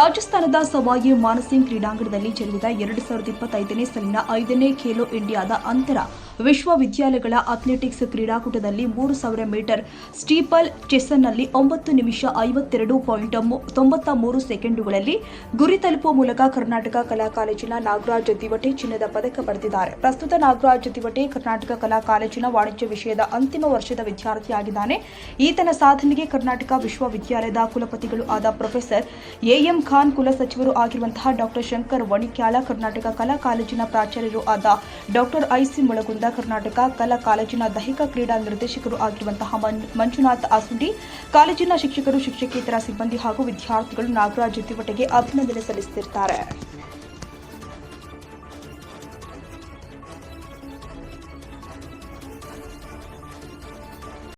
ರಾಜಸ್ಥಾನದ ಸವಾಯಿ ಮಾನಸಿಂಗ್ ಕ್ರೀಡಾಂಗಣದಲ್ಲಿ ಜರುಗಿದ ಎರಡು ಸಾವಿರದ ಇಪ್ಪತ್ತೈದನೇ ಸಾಲಿನ ಐದನೇ ಖೇಲೋ ಇಂಡಿಯಾದ ಅಂತರ ವಿಶ್ವವಿದ್ಯಾಲಯಗಳ ಅಥ್ಲೆಟಿಕ್ಸ್ ಕ್ರೀಡಾಕೂಟದಲ್ಲಿ ಮೂರು ಸಾವಿರ ಮೀಟರ್, ಸ್ಟೀಪಲ್ ಚೆಸ್ನಲ್ಲಿ ಒಂಬತ್ತು ನಿಮಿಷ ಐವತ್ತೆರಡು ಪಾಯಿಂಟ್ ತೊಂಬತ್ತ ಮೂರು ಸೆಕೆಂಡುಗಳಲ್ಲಿ ಗುರಿ ತಲುಪುವ ಮೂಲಕ ಕರ್ನಾಟಕ ಕಲಾ ಕಾಲೇಜಿನ ನಾಗರಾಜ್ ದಿವಟೆ ಚಿನ್ನದ ಪದಕ ಪಡೆದಿದ್ದಾರೆ. ಪ್ರಸ್ತುತ ನಾಗರಾಜ್ ದಿವಟೆ ಕರ್ನಾಟಕ ಕಲಾ ಕಾಲೇಜಿನ ವಾಣಿಜ್ಯ ವಿಷಯದ ಅಂತಿಮ ವರ್ಷದ ವಿದ್ಯಾರ್ಥಿಯಾಗಿದ್ದಾನೆ. ಈತನ ಸಾಧನೆಗೆ ಕರ್ನಾಟಕ ವಿಶ್ವವಿದ್ಯಾಲಯದ ಕುಲಪತಿಗಳು ಆದ ಪ್ರೊಫೆಸರ್ ಎಎಂ ಖಾನ್ ಕುಲಸಚಿವರು ಆಗಿರುವಂತಹ ಡಾಕ್ಟರ್ ಶಂಕರ್ ವಣಿಕ್ಯಾಳ, ಕರ್ನಾಟಕ ಕಲಾ ಕಾಲೇಜಿನ ಪ್ರಾಚಾರ್ಯರು ಆದ ಡಾಕ್ಟರ್ ಐಸಿ ಮುಳಗುಂದ ಕರ್ನಾಟಕ, ಕಲಾ ಕಾಲೇಜಿನ ದೈಹಿಕ ಕ್ರೀಡಾ ನಿರ್ದೇಶಕರು ಆಗಿರುವಂತಹ ಮಂಜುನಾಥ್ ಆಸುಂಡಿ, ಕಾಲೇಜಿನ ಶಿಕ್ಷಕರು, ಶಿಕ್ಷಕೇತರ ಸಿಬ್ಬಂದಿ ಹಾಗೂ ವಿದ್ಯಾರ್ಥಿಗಳು ನಾಗರಾಜ್ ಜೊತೆ ಅಭಿನಂದನೆ ಸಲ್ಲಿಸುತ್ತಿದ್ದಾರೆ